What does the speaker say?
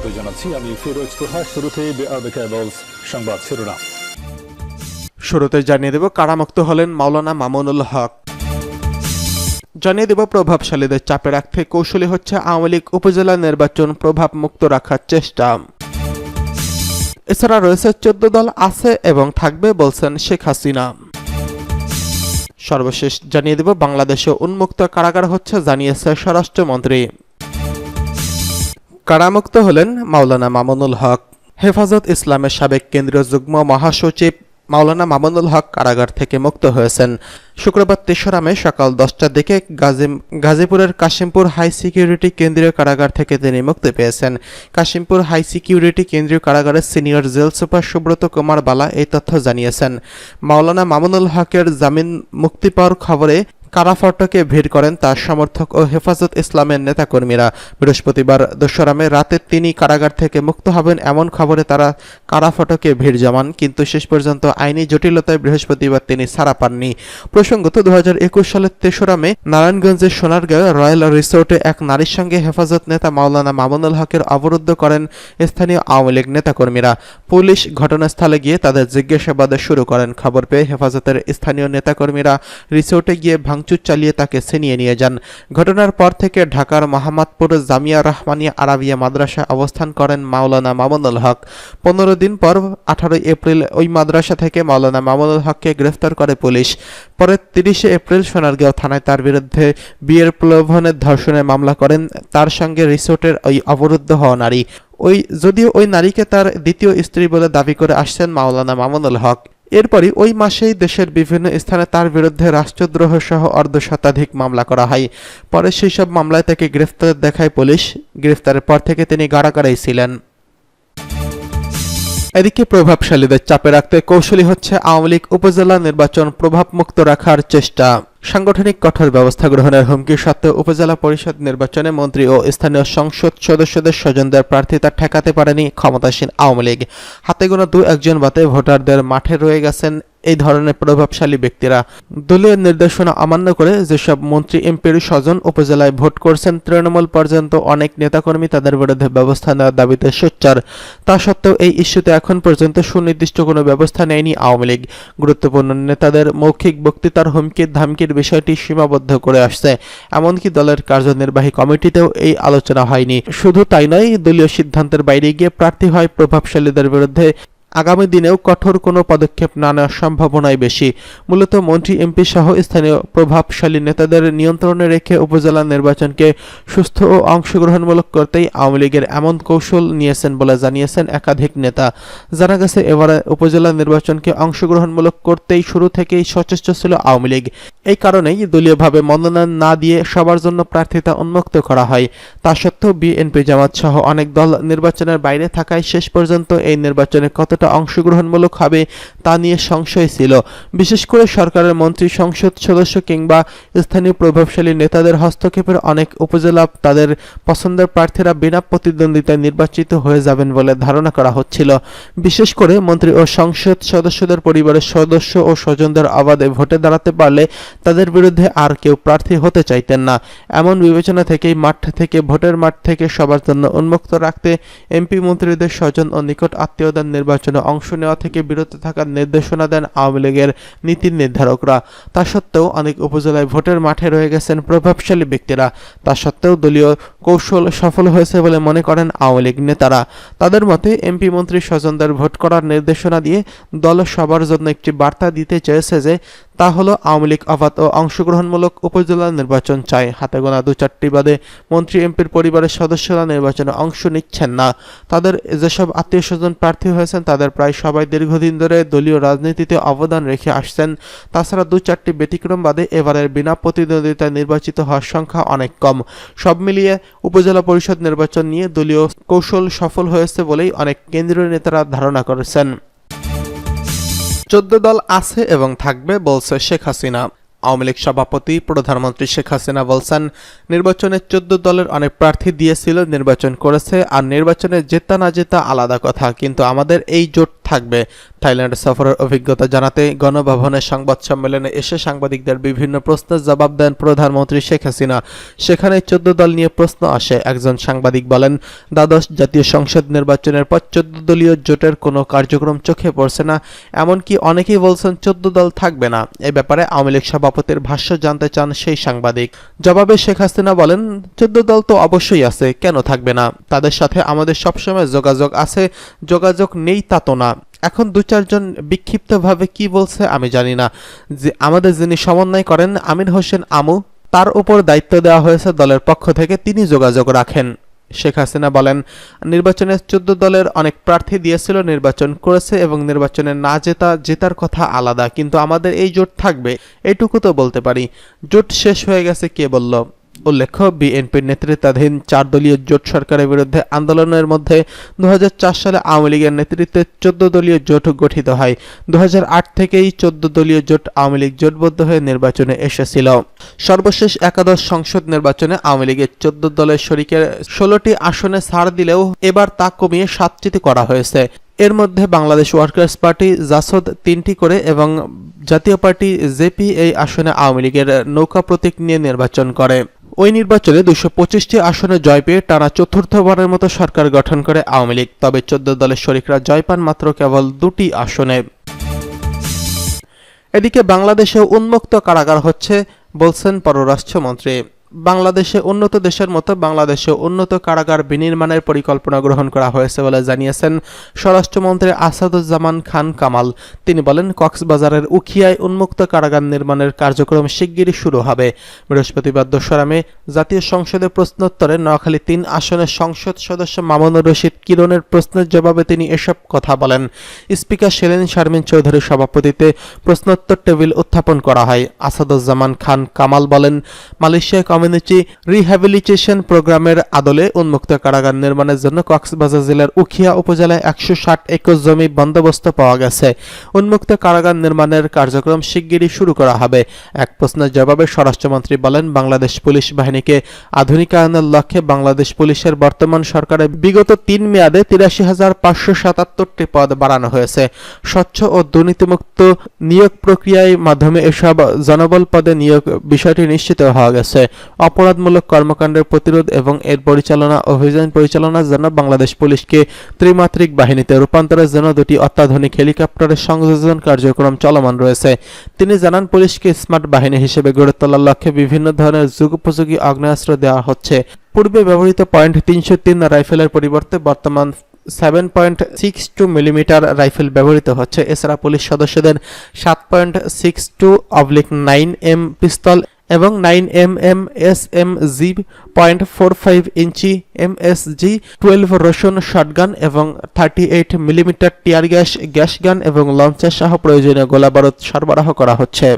স্বাগত জানাচ্ছি। আমি ফিরোজ তোহা শুরুতে সংবাদ শিরোনাম। শুরুতে জানিয়ে দেব কারামুক্ত হলেন মাওলানা মামুনুল হক। জানিয়ে দেব প্রভাবশালীদের চাপে রাখতে কৌশলী হচ্ছে আওয়ামী লীগ উপজেলা নির্বাচন প্রভাব মুক্ত রাখার চেষ্টা। এছাড়া রয়েছে চোদ্দ দল আছে এবং থাকবে বলছেন শেখ হাসিনা। সর্বশেষ জানিয়ে দেব বাংলাদেশে উন্মুক্ত কারাগার হচ্ছে, জানিয়েছে স্বরাষ্ট্রমন্ত্রী। কারামুক্ত হলেন মাওলানা মামুনুল হক। হেফাজত ইসলামের সাবেক কেন্দ্রীয় যুগ্ম মহাসচিব মাওলানা মামুনুল হক কারাগার থেকে মুক্ত হয়েছেন। শুক্রবার তেসরা মে সকাল দশটার দিকে গাজী গাজীপুরের কাশিমপুর হাই সিকিউরিটি কেন্দ্রীয় কারাগার থেকে তিনি মুক্তি পেয়েছেন। কাশিমপুর হাই সিকিউরিটি কেন্দ্রীয় কারাগারের senior jail super Subrata Kumar Bala এই তথ্য জানিয়েছেন। মাওলানা মামুনুল হকের জামিন মুক্তি পাওয়ার খবরে কারাফটকে ভিড় করেন তার সমর্থক ও হেফাজত ইসলামের নেতাকর্মীরা। বৃহস্পতিবার দোসরা মে রাতে তিনি কারাগার থেকে মুক্ত হবেন এমন খবরে তারা কারাফটকে ভিড় জমান, কিন্তু শেষ পর্যন্ত আইনি জটিলতায় বৃহস্পতিবার তিনি ছাড়া পাননি। প্রসঙ্গত দু সালের তেসরা মে নারায়ণগঞ্জের সোনারগাঁও রয়্যাল রিসোর্টে এক নারীর সঙ্গে হেফাজত নেতা মাওলানা মামুনুল হকের অবরুদ্ধ করেন স্থানীয় আওয়ামী লীগ নেতাকর্মীরা। পুলিশ ঘটনাস্থলে গিয়ে তাদের জিজ্ঞাসাবাদ শুরু করেন। খবর পেয়ে হেফাজতের স্থানীয় নেতাকর্মীরা রিসোর্টে গিয়ে ভাঙচুর চালিয়ে তাকে ছিনিয়ে নিয়ে যান। ঘটনার পর থেকে ঢাকার মোহাম্মদপুর জামিয়া রহমানিয়া আরাবিয়া মাদ্রাসা অবস্থান করেন মাওলানা মামুনুল হক। পনেরো দিন পর আঠারোই এপ্রিল ওই মাদ্রাসা থেকে মাওলানা মামুনুল হককে গ্রেফতার করে পুলিশ। পরে তিরিশে এপ্রিল সোনারগাঁও থানায় তার বিরুদ্ধে বিয়ের প্রলোভনের ধর্ষণের মামলা করেন। তার সঙ্গে রিসোর্টের ওই অবরুদ্ধ হওয়া নারী। ওই, যদিও ওই নারীকে তার দ্বিতীয় স্ত্রী বলে দাবি করে আসছেন মাওলানা মামুনুল হক। এরপরই ওই মাসেই দেশের বিভিন্ন স্থানে তার বিরুদ্ধে রাষ্ট্রদ্রোহ সহ অর্ধ শতাধিক মামলা করা হয়। পরে সেই সব মামলায় তাকে গ্রেফতার দেখায় পুলিশ। গ্রেফতারের পর থেকে তিনি গাড়াগাড়াই ছিলেন। এদিকে প্রভাবশালীদের চাপে রাখতে কৌশলী হচ্ছে আওয়ামী লীগ উপজেলা নির্বাচন প্রভাবমুক্ত রাখার চেষ্টা। সাংগঠনিক কঠোর ব্যবস্থা গ্রহণের হুমকি সত্ত্বেও উপজেলা পরিষদ নির্বাচনে মন্ত্রী ও স্থানীয় সংসদ সদস্যদের স্বজনদের প্রার্থিতা ঠেকাতে পারেনি ক্ষমতাসীন আওয়ামী লীগ। হাতে গোনা দু একজন বাতে ভোটারদের মাঠে রয়ে গেছেন এই ধরনের প্রভাবশালী ব্যক্তিরা। দলীয় নির্দেশনা অমান্য করে যেসব মন্ত্রী, এমপির স্বজন উপজেলায় ভোট করছেন তৃণমূল পর্যন্ত অনেক নেতাকর্মী তাদের বিরুদ্ধে ব্যবস্থা নেওয়ার দাবিতে সোচ্চার। তা সত্ত্বেও এই ইস্যুতে এখন পর্যন্ত সুনির্দিষ্ট কোনো ব্যবস্থা নেয়নি আওয়ামী লীগ। গুরুত্বপূর্ণ নেতাদের মৌখিক বক্তৃতার হুমকি ধামকির বিষয়টি সীমাবদ্ধ করে আসছে। এমনকি দলের কার্যনির্বাহী কমিটিতেও এই আলোচনা হয়নি। শুধু তাই নয়, দলীয় সিদ্ধান্তের বাইরে গিয়ে প্রার্থী হয় প্রভাবশালীদের বিরুদ্ধে। আগামী দিনেও কঠোর কোনো পদক্ষেপ না নেওয়ার সম্ভাবনাই বেশি। মূলত মন্ত্রী এমপি সহ স্থানীয় প্রভাবশালী নেতাদের নিয়ন্ত্রণে রেখে উপজেলা নির্বাচনকে সুস্থ ও অংশগ্রহণমূলক করতেই আওয়ামী লীগের এমন কৌশল নিয়েছেন বলে জানিয়েছেন একাধিক নেতা। জানা গেছে, এবারে উপজেলা নির্বাচনকে অংশগ্রহণমূলক করতেই শুরু থেকেই সচেষ্ট ছিল আওয়ামী লীগ। এই কারণেই দলীয়ভাবে মনোনয়ন না দিয়ে সবার জন্য প্রার্থিতা উন্মুক্ত করা হয়। তা সত্ত্বেও বিএনপি জামাত সহ অনেক দল নির্বাচনের বাইরে থাকায় শেষ পর্যন্ত এই নির্বাচনে কতটা অংশগ্রহণমূলক হবে তা নিয়ে সংশয় ছিল। বিশেষ করে সরকারের মন্ত্রী সংসদ সদস্য কিংবা স্থানীয় প্রভাবশালী নেতাদের হস্তক্ষেপের অনেক উপজেলা তাদের পছন্দের প্রার্থীরা বিনা প্রতিদ্বন্দ্বিতায় নির্বাচিত হয়ে যাবেন বলে ধারণা করা হচ্ছিল। বিশেষ করে মন্ত্রী ও সংসদ সদস্যদের পরিবারের সদস্য ও স্বজনদের আবাদে ভোটে দাঁড়াতে পারলে তাদের বিরুদ্ধে আর কেউ প্রার্থী হতে চাইতেন না। এমন বিবেচনা থেকেই মাঠ থেকে, ভোটের মাঠ থেকে সবার জন্য উন্মুক্ত রাখতে এমপি মন্ত্রীদের স্বজন ও নিকট আত্মীয়দের নির্বাচনে অংশ নেওয়া থেকে বিরত থাকার নির্দেশনা দেন আওয়ামী লীগের নীতি নির্ধারকরা। তা সত্ত্বেও অনেক উপজেলায় ভোটের মাঠে রয়ে গেছেন প্রভাবশালী ব্যক্তিরা। তা সত্ত্বেও দলীয় কৌশল সফল হয়েছে বলে মনে করেন আওয়ামী লীগ নেতারা। তাদের মতে, এমপি মন্ত্রী স্বজনদের ভোট করার নির্দেশনা দিয়ে দল সবার জন্য একটি বার্তা দিতে চেয়েছে যে, তা হলো আওয়ামী লীগ অবাধ ও অংশগ্রহণমূলক উপজেলা নির্বাচন চায়। হাতে গোনা দু চারটি বাদে মন্ত্রী, এমপির পরিবারের সদস্যরা নির্বাচনে অংশ নিচ্ছেন না। তাদের যেসব আত্মীয় স্বজন প্রার্থী হয়েছেন, তাদের প্রায় সবাই দীর্ঘদিন ধরে দলীয় রাজনীতিতে অবদান রেখে আসছেন। তাছাড়া দু চারটি ব্যতিক্রম বাদে এবারের বিনা প্রতিদ্বন্দ্বিতায় নির্বাচিত হওয়ার সংখ্যা অনেক কম। সব মিলিয়ে উপজেলা পরিষদ নির্বাচন নিয়ে দলীয় কৌশল সফল হয়েছে বলেই অনেক কেন্দ্রীয় নেতারা ধারণা করেছেন। চোদ্দ দল আছে এবং থাকবে, বলছে শেখ হাসিনা। আওয়ামী লীগ সভাপতি প্রধানমন্ত্রী শেখ হাসিনা বলছেন, নির্বাচনে চোদ্দ দলের অনেক প্রার্থী দিয়েছিল, নির্বাচন করেছে, আর নির্বাচনে জেতা না জেতা আলাদা কথা। কিন্তু আমাদের এই জোট থাকবে। থাইল্যান্ড সফরের অভিজ্ঞতা জানাতে গণভবনের সংবাদ সম্মেলনে এসে সাংবাদিকদের বিভিন্ন প্রশ্নের জবাব দেন প্রধানমন্ত্রী শেখ হাসিনা। সেখানে চোদ্দ দল নিয়ে প্রশ্ন আসে। একজন সাংবাদিক বলেন, দ্বাদশ জাতীয় সংসদ নির্বাচনের পর চোদ্দ দলীয় জোটের কোনো কার্যক্রম চোখে পড়ছে না। এমনকি অনেকেই বলছেন চোদ্দ দল থাকবে না। এ ব্যাপারে আওয়ামী লীগ সভাপতির ভাষ্য জানতে চান সেই সাংবাদিক। জবাবে শেখ হাসিনা বলেন, চোদ্দ দল তো অবশ্যই আছে, কেন থাকবে না? তাদের সাথে আমাদের সবসময় যোগাযোগ আছে, যোগাযোগ নেই তা তো না। এখন দু চারজন বিক্ষিপ্তভাবে কি বলছে আমি জানি না। যে আমাদের যিনি সমন্বয় করেন আমির হোসেন আমু, তার উপর দায়িত্ব দেওয়া হয়েছে দলের পক্ষ থেকে তিনি যোগাযোগ রাখেন। শেখ হাসিনা বলেন, নির্বাচনে চোদ্দ দলের অনেক প্রার্থী দিয়েছিল, নির্বাচন করেছে এবং নির্বাচনে না জেতা, জেতার কথা আলাদা, কিন্তু আমাদের এই জোট থাকবে এইটুকু তো বলতে পারি। জোট শেষ হয়ে গেছে, কে বলল? উল্লেখ্য বিএনপির নেতৃত্বাধীন চার দলীয় জোট সরকারের বিরুদ্ধে আন্দোলনের মধ্যে দু সালে আওয়ামী লীগের নেতৃত্বে চোদ্দ দলীয় জোট গঠিত হয়। দু থেকেই চোদ্দ দলীয় জোট আওয়ামী লীগ জোটবদ্ধ হয়ে নির্বাচনে এসেছিল। সর্বশেষ একাদশ সংসদ নির্বাচনে আওয়ামী লীগের চোদ্দ দলের শরিকের ষোলোটি আসনে ছাড় দিলেও এবার তা কমিয়ে সাতটিতে করা হয়েছে। এর মধ্যে বাংলাদেশ ওয়ার্কার্স পার্টি, জাসদ তিনটি করে এবং জাতীয় পার্টি জেপি এই আসনে আওয়ামী লীগের নৌকা প্রতীক নিয়ে নির্বাচন করে। ওই নির্বাচনে দুশো পঁচিশটি আসনে জয় পেয়ে টানা চতুর্থবারের মতো সরকার গঠন করে আওয়ামী লীগ, তবে চোদ্দ দলের শরিকরা জয় পান মাত্র কেবল দুটি আসনে। এদিকে বাংলাদেশে উন্মুক্ত কারাগার হচ্ছে, বলছেন পররাষ্ট্রমন্ত্রী। বাংলাদেশে উন্নত দেশের মতো বাংলাদেশে উন্নত কারাগার বিনির্মাণের পরিকল্পনা গ্রহণ করা হয়েছে বলে জানিয়েছেন স্বরাষ্ট্রমন্ত্রী আসাদুজ্জামান খান কামাল। তিনি বলেন, কক্সবাজারের উখিয়ায় উন্মুক্ত কারাগার নির্মাণের কার্যক্রম শিগগিরই শুরু হবে। বৃহস্পতিবার দোসরা মে জাতীয় সংসদে প্রশ্নোত্তরে নোয়াখালী তিন আসনের সংসদ সদস্য মামুনুর রশিদ কিরণের প্রশ্নের জবাবে তিনি এসব কথা বলেন। স্পিকার সেলিন শারমিন চৌধুরীর সভাপতিতে প্রশ্নোত্তর টেবিল উত্থাপন করা হয়। আসাদুজ্জামান খান কামাল বলেন মালয়েশিয়া কমিউনিটি রিহ্যাবিলিটেশন প্রোগ্রামের আদলে উন্মুক্ত কারাগার নির্মাণের জন্য কক্সবাজার জেলার উখিয়া উপজেলায় একশো ষাট একর জমি বন্দোবস্ত পাওয়া গেছে। উন্মুক্ত কারাগার নির্মাণের কার্যক্রম শিগগিরই শুরু করা হবে। এক প্রশ্নের জবাবে স্বরাষ্ট্রমন্ত্রী বলেন, বাংলাদেশ পুলিশ বাহিনীকে আধুনিকায়নের লক্ষ্যে বাংলাদেশ পুলিশের বর্তমান সরকারের বিগত তিন মেয়াদে তিরাশি হাজার পাঁচশো সাতাত্তরটি পদ বাড়ানো হয়েছে। স্বচ্ছ ও দুর্নীতিমুক্ত নিয়োগ প্রক্রিয়ায় মাধ্যমে এসব জনবল পদে নিয়োগ বিষয়টি নিশ্চিত হওয়া গেছে। অপরাধমূলক কর্মকাণ্ডের প্রতিরোধ এবং এর পরিচালনা, অভিযান পরিচালনার জন্য বাংলাদেশ পুলিশকে ত্রিমাত্রিক বাহিনীতে রূপান্তরের জন্য দুটি অত্যাধুনিক হেলিকপ্টারের সংযোজন কার্যক্রম চলমান রয়েছে। তিনি জানান, পুলিশকে স্মার্ট বাহিনী হিসেবে গড়ে তোলার লক্ষ্যে বিভিন্ন ধরনের যুগোপযোগী আগ্নেয়াস্ত্র দেওয়া হচ্ছে। পূর্বে ব্যবহৃত পয়েন্ট তিনশো তিন রাইফেলের পরিবর্তে বর্তমান seven point six two millimetre rifle ব্যবহৃত হচ্ছে। এছাড়া পুলিশ সদস্যদের সাত point six two oblique nine M pistol এবং nine M M S M G point four five inch M S G twelve Roshan shotgun এবং thirty eight millimetre tear gas gas gun এবং লঞ্চের সহ প্রয়োজনীয় গোলাবারুদ সরবরাহ করা হচ্ছে।